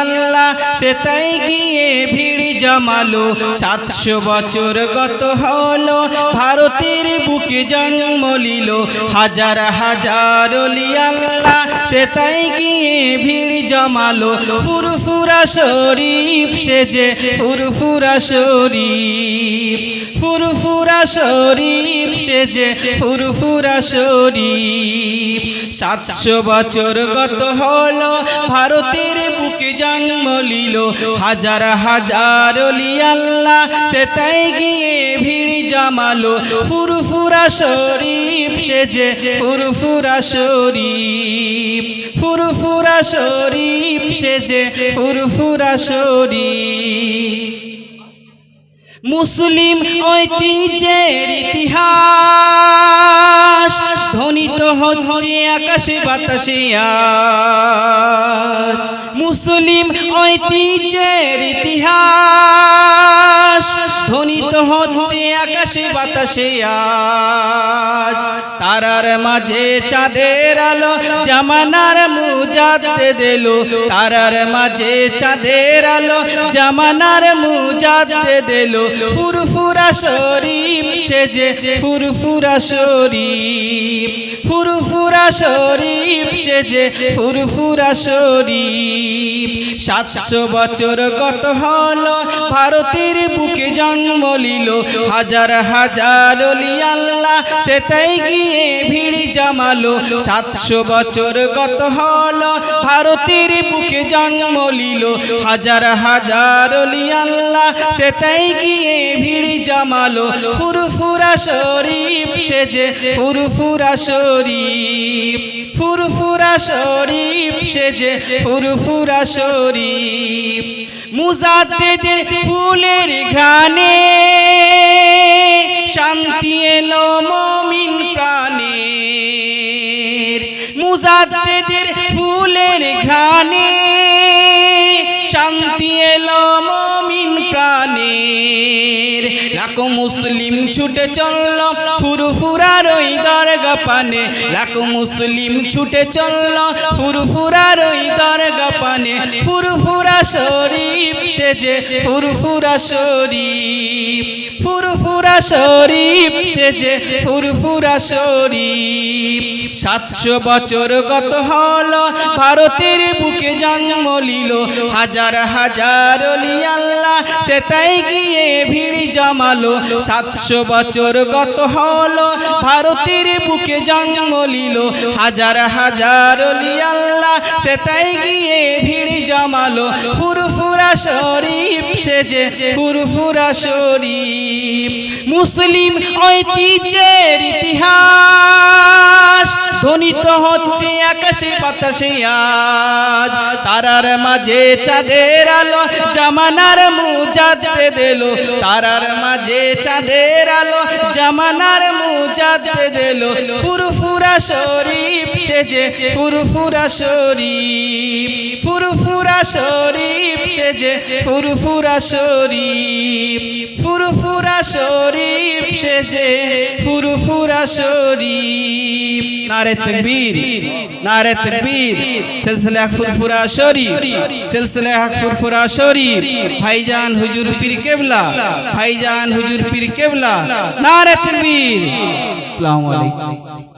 আল্লাহ সে তাই গিয়ে ভিড় জমালো। সাতশো বছর গত হলো, ভারতের বুকে জন্ম লিল হাজার হাজার আল্লাহ সে তাই গিয়ে ভিড় জমালো। ফুরফুরা শরীফ সেজে, ফুরফুরা শরীফ ফুরফুরা শরীফ সেজে, ফুরফুরা শরীফ। সাতশো বছর গত হলো, ভারতের বুকে জন্ম লিল হাজার হাজার অলি আল্লাহ সে তাই গিয়ে ভিড় জমালো। ফুরফুরা শরীফ সেজে, ফুরফুরা শরীফ ফুরফুরা শরীফ সেজে, ফুরফুরা শরীফ। মুসলিম ঐতিহ্যের ইতিহাস, ধ্বনিত হচ্ছে আকাশে বাতাসে মুসলিম ঐতিহ্যের ইতিহাস। ধ্বনিত হচ্ছে আকাশে বাতাসে আজ। তারার মাঝে চাঁদের আলো, জামানার মুজাতে দিল তারার মাঝে চাঁদের আলো, জামানার মুজাতে দিল ফুরফুরা শরীফ সেজে, ফুরফুরা শরীফ। ফুরফুরা শরীফ সেজে, ফুরফুরা শরীফ। সাতশো বছর কত হলো ভারতের বুকে জন্ম লিল হাজার হাজার আল্লাহ সে তাই গিয়ে ভিড় জমালো। সাতশো বছর কত হলো, ভারতের বুকে জন্ম লিল হাজার হাজার আল্লাহ সে তাই গিয়ে ভিড় জমালো। ফুরফুরা শরীফ সেজে, ফুরফুরা শরীফ ফুরফুরা শরীফ সেজে, ফুরফুরা শরীফ। মুজাদ্দেদের ফুলের ঘ্রাণে শান্তি এলো মমিন প্রাণে মুজাদ্দেদের ফুলের ঘ্রাণে শান্তি এলো মমিন প্রাণের। লাখো মুসলিম ছুটে চলল ফুরফুরার ওই দরগা পানে। লাখো মুসলিম ছুটে চলল ফুরফুরার ওই দরগা পানে। ফুরফুরা শরীফ সেজে, ফুরফুরা শরীফ। ফুরফুরা শরীফ সেজে, ফুরফুরা শরীফ। সাতশো বছর গত হলো, ভারতের বুকে জন্ম লিল হাজার হাজার অলি সে তাই গিয়ে জমালো সাতশো বছর গত হলো, ভারতের বুকে জন্ম লিল হাজার হাজার আল্লাহ সে তাই গিয়ে ভিড় জমালো। ফুরফুরা শরীফ সেজে, ফুরফুরা শরীফ। মুসলিম ঐতিহ্যের ইতিহাস, ধ্বনিত হচ্ছে আকাশে বাতাসে আজ। তারার মাঝে চাঁদের আলো, জামানার মুজাতে দিল তারার মাঝে চাঁদের আলো, জামানার মুজাতে দিল ফুরফুরা শরীফ সেজে, ফুরফুরা শরীফ ফুরফুরা শরীফ সেজে, ফুরফুরা শরীফ ফুরফুরা শরীফ সেজে, ফুরফুরা শরীফ। নারে তকবীর, নারে তকবীর, সিলসিলা ফুরফুরা শরীফ, সিলসিলা ফুরফুরা শরীফ, ভাইজান হুজুর পীর কেবলা, ভাইজান হুজুর পীর কেবলা, নারে তকবীর। আসসালামু আলাইকুম।